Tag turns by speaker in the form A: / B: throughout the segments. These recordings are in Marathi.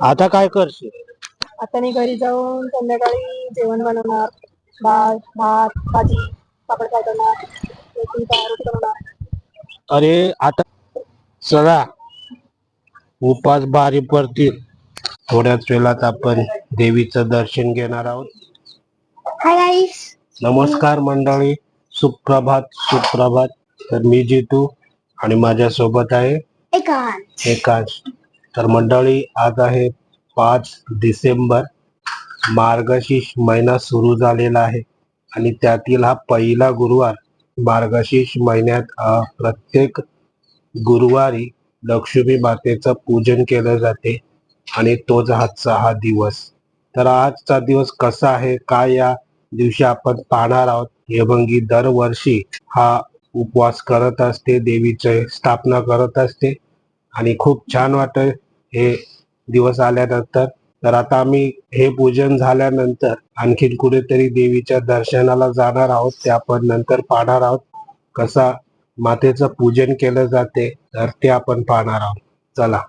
A: आता काय करशील?
B: आता मी घरी जाऊन संध्याकाळी जेवण बनवणार डाळ भात भाजी पापड फ्राय करणार रोटी रोटी बनवणार.
A: अरे आता चला. उपास भारी पडतील. थोड्याच वेळात आपण देवीचं दर्शन घेणार आहोत.
B: हाय गाईस
A: नमस्कार मंडळी. सुप्रभात सुप्रभात. तर मी जितू आणि माझ्या सोबत आहे
B: एकांत.
A: एकाच तर मंडळी आज आहे पाच डिसेंबर. मार्गशीर्ष महिना सुरू झालेला आहे आणि त्यातील हा पहिला गुरुवार मार्गशीर्ष महिन्यात प्रत्येक गुरुवारी लक्ष्मी मातेचं पूजन केलं जाते आणि तोच आजचा हा दिवस. तर आजचा दिवस कसा आहे? काय या दिवशी आपण पाहणार आहोत? हेमंगी दरवर्षी हा उपवास करत असते देवीचे स्थापना करत असते आणि खूप छान वाटत हे दिवस आल्यानंतर तर. आता आम्ही हे पूजन झाल्यानंतर आणखीन कुठेतरी देवीच्या दर्शनाला जाणार आहोत. ते आपण नंतर पाहणार आहोत कसा मातेचं पूजन केलं जाते. तर ते आपण पाहणार आहोत. चला.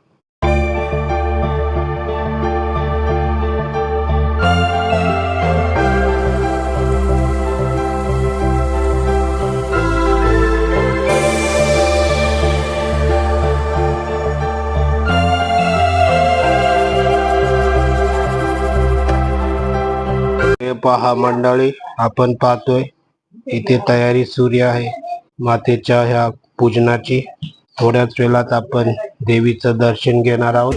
A: हे पहा मंडळी आपण पाहतोय इथे तयारी सूर्य आहे. मातेच्या ह्या पूजनाची. थोड्याच वेळात आपण देवीचं दर्शन घेणार आहोत.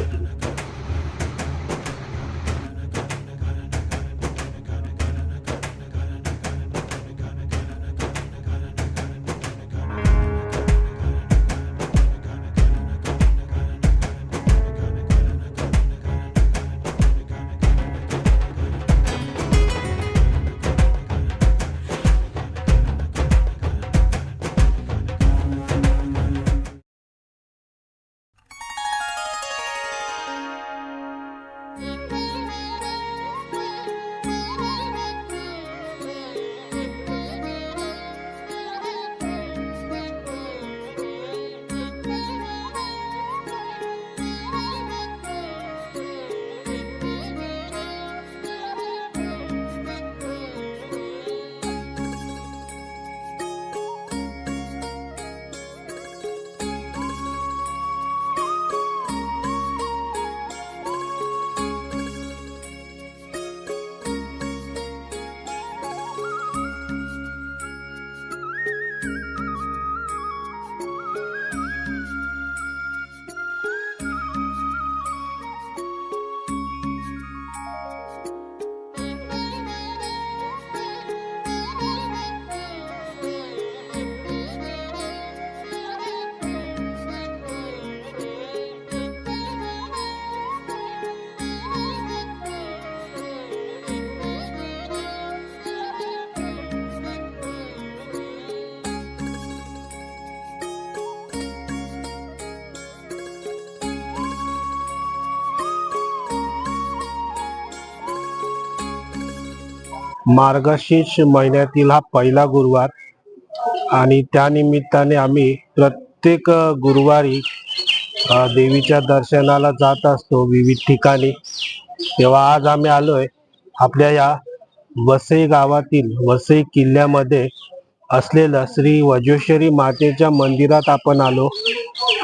A: मार्गशीर्ष महिन्यातील हा पहिला गुरुवार. आणि त्यानिमित्ताने आम्ही प्रत्येक गुरुवारी देवीच्या दर्शनाला जात असतो विविध ठिकाणी. तेव्हा आज आम्ही आलोय आपल्या या वसई गावातील वसई किल्ल्यामध्ये असलेलं श्री वज्रेश्वरी मातेच्या मंदिरात आपण आलो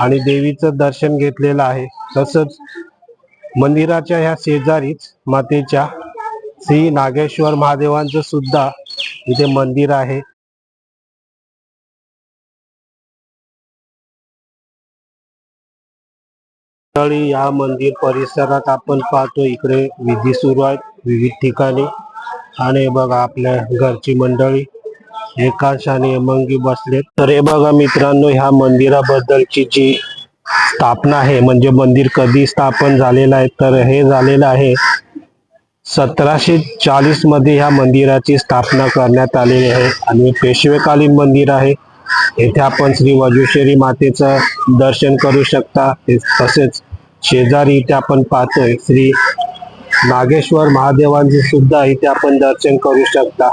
A: आणि देवीचं दर्शन घेतलेलं आहे. तसंच मंदिराच्या ह्या शेजारीच मातेच्या श्री नागेश्वर महादेवांचं सुद्धा इथे मंदिर आहे. या मंदिर परिसरात आपण पाहतो इकडे विधी सुरू आहेत विविध ठिकाणी. आणि बघा आपल्या घरची मंडळी एकांश आणि बसले बसलेत. तर हे बघा मित्रांनो ह्या मंदिराबद्दलची जी स्थापना आहे म्हणजे मंदिर कधी स्थापन झालेलं आहे तर हे झालेलं आहे सतराशे चाळीसमध्ये ह्या मंदिराची स्थापना करण्यात आलेली आहे आणि पेशवेकालीन मंदिर आहे. येथे आपण श्री वज्रेश्वरी मातेचं दर्शन करू शकता. तसेच शेजारी इथे आपण पाहतोय श्री नागेश्वर महादेवांचे सुद्धा इथे आपण दर्शन करू शकता.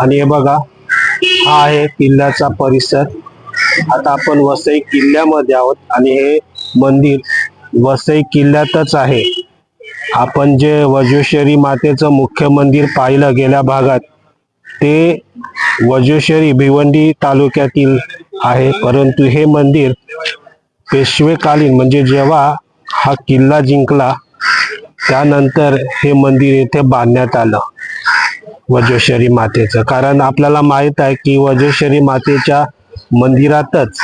A: आणि हे बघा हा आहे किल्ल्याचा परिसर. आता आपण वसई किल्ल्यामध्ये आहोत आणि हे मंदिर वसई किल्ल्यातच आहे. आपण जे वज्रेश्वरी मातेचं मुख्य मंदिर पाहिलं गेल्या भागात ते वज्रेश्वरी भिवंडी तालुक्यातील आहे. परंतु हे मंदिर पेशवेकालीन म्हणजे जेव्हा हा किल्ला जिंकला त्यानंतर हे मंदिर येथे बांधण्यात आलं वज्रेश्वरी मातेचं. कारण आपल्याला माहीत आहे की वज्रेश्वरी मातेच्या मंदिरातच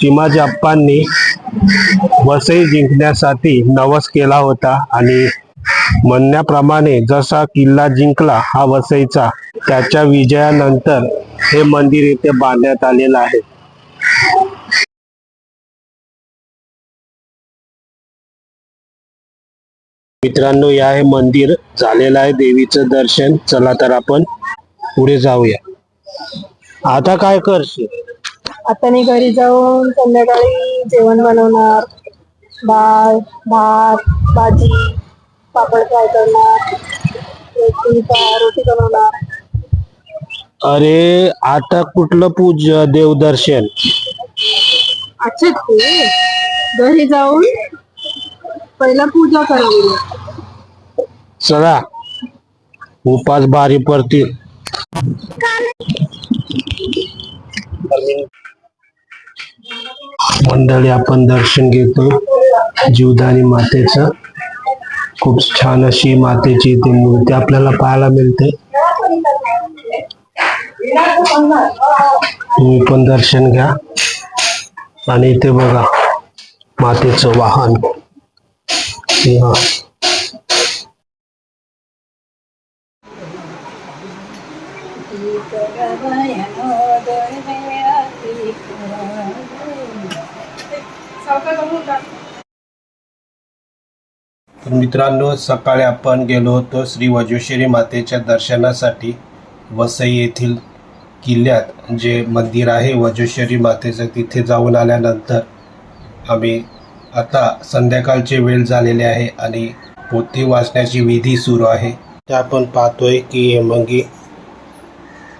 A: चिमाजी अप्पांनी वसई जिंकण्यासाठी नवस केला होता आणि म्हणण्याप्रमाणे जसा किल्ला जिंकला हा वसईचा त्याच्या विजयानंतर हे मंदिर इथे बांधण्यात आलेलं आहे. मित्रांनो या हे मंदिर झालेलं आहे. देवीचं दर्शन. चला तर आपण पुढे जाऊया. आता काय करशील?
B: आता मी घरी जाऊन संध्याकाळी जेवण बनवणार. डाळ भात भाजी पापड फ्राय करणार. रोटी बनवणार.
A: अरे आता कुठलं पूज देवदर्शन?
B: अच्छा ते. घरी जाऊन पहिला पूजा करावी.
A: चला. उपास भारी पडतील. मंडळी आपण दर्शन घेतो जीवदानी मातेचं. खूप छान अशी मातेची ती मूर्ती आपल्याला पाहायला मिळते. तुम्ही पण दर्शन घ्या. आणि इथे बघा मातेचं वाहन. सिंह तर मित्रांनो सकाळी आपण गेलो होतो श्री वज्रेश्वरी मातेच्या दर्शनासाठी वसई येथील किल्ल्यात जे मंदिर आहे वज्रेश्वरी मातेचं. तिथे जाऊन आल्यानंतर आम्ही आता संध्याकाळची वेळ झालेली आहे आणि पोथी वाचण्याची विधी सुरू आहे. ते आपण पाहतोय की हेमंगी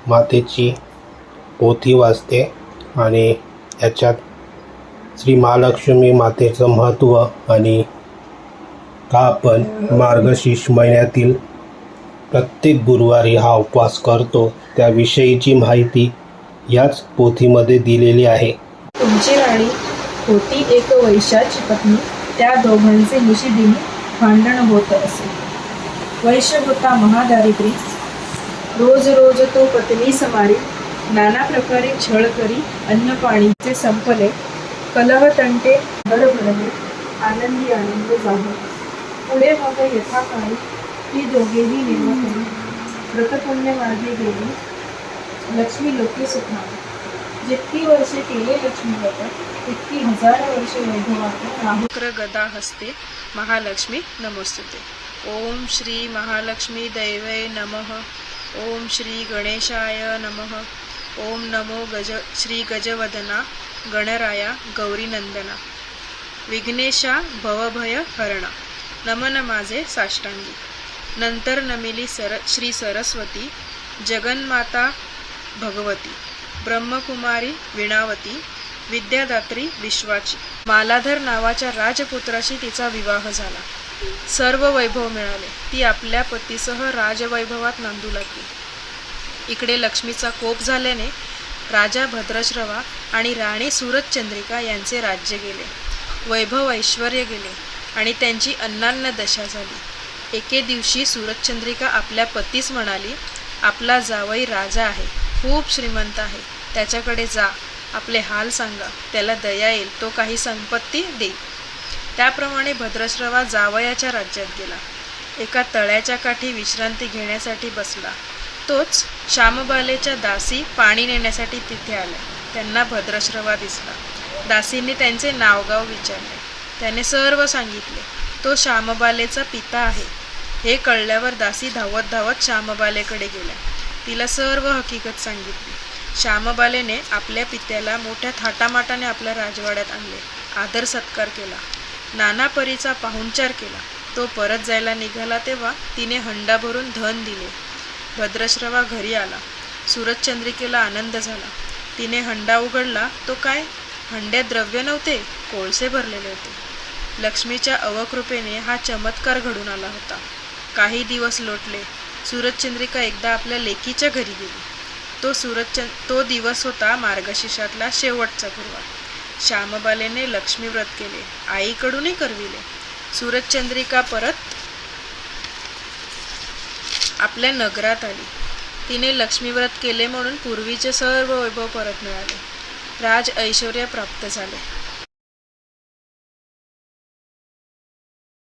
A: मातेची पोथी वाचते आणि याच्यात श्री महालक्ष्मी मातेचं महत्त्व आणि का आपण मार्गशीर्ष महिन्यातील प्रत्येक गुरुवारी हा उपवास करतो त्याविषयीची माहिती याच पोथीमध्ये दिलेली आहे.
C: तुमची राणी होती एक वैशाची पत्नी त्या दोघांचे निशिदिनी भांडण होत असे. वैश्य होता महादारिद्री रोज रोज तो पत्नी समारी नाना प्रकारे छळ करी अन्न पाणीचे संपले कलह तंटे भरभरले आनंदी आनंद जाऊ पुढे मग यथाकाळी ती दोघेही निर्मळ व्रतपुण्य मार्गे गेली. लक्ष्मी लोके सुखा जितकी वर्षे केले लक्ष्मी व्रत तितकी हजार वर्षे वैभवात राहुक्र गदा हस्ते महालक्ष्मी नमोस्तुते. ओम श्री महालक्ष्मी दैवै नमः. ओम श्री गणेशाय नमः. ओम नमो गज श्री गजवदना गणराया गौरीनंदना। विघ्नेशा भवभय हरणा। नमन माझे साष्टांगी। नंतर नमिली सर श्री सरस्वती। जगन्माता भगवती। ब्रह्मकुमारी विणावती। विद्यादात्री विश्वाची। मालाधर नावाच्या राजपुत्राशी तिचा विवाह झाला। सर्व वैभव मिळाले. ती आपल्या पतीसह राजवैभवात नांदू लागली. इकडे लक्ष्मीचा कोप झाल्याने राजा भद्रश्रवा आणि राणी सूरजचंद्रिका यांचे राज्य गेले. वैभव ऐश्वर्य गेले आणि त्यांची अन्नान्न दशा झाली. एके दिवशी सूरजचंद्रिका आपल्या पतीस म्हणाली आपला जावई राजा आहे खूप श्रीमंत आहे. त्याच्याकडे जा आपले हाल सांगा त्याला दया येईल तो काही संपत्ती देईल. त्याप्रमाणे भद्रश्रवा जावयाच्या राज्यात गेला. एका तळ्याच्या काठी विश्रांती घेण्यासाठी बसला. तोच श्यामबालेच्या दासी पाणी नेण्यासाठी तिथे आल्या त्यांना भद्रश्रवा दिसला. दासींनी त्यांचे नावगाव विचारले. त्याने सर्व सांगितले. तो श्यामबालेचा पिता आहे. हे कळल्यावर दासी धावत धावत श्यामबालेकडे गेल्या तिला सर्व हकीकत सांगितली. श्यामबालेने आपल्या पित्याला मोठ्या थाटामाटाने आपल्या राजवाड्यात आणले. आदर सत्कार केला. नाना परीचा पाहुणचार केला. तो परत जायला निघाला तेव्हा तिने हंडा भरून धन दिले. भद्रश्रवा घरी आला. सूरजचंद्रिकेला आनंद झाला. तिने हंडा उघडला. तो काय? हंड्यात द्रव्य नव्हते कोळसे भरलेले होते. लक्ष्मीच्या अवकृपेने हा चमत्कार घडून आला होता. काही दिवस लोटले. सूरजचंद्रिका एकदा आपल्या लेकीच्या घरी गेली. तो सूरजचंद तो दिवस होता मार्गशीर्षातला शेवटचा गुरुवार. श्यामबालेने लक्ष्मीव्रत केले. आईकडूनही करविले. सूरजचंद्रिका परत आपल्या नगरात आली. तिने लक्ष्मी व्रत केले म्हणून पूर्वीचे सर्व वैभव परत मिळाले. राज ऐश्वर्य प्राप्त झाले.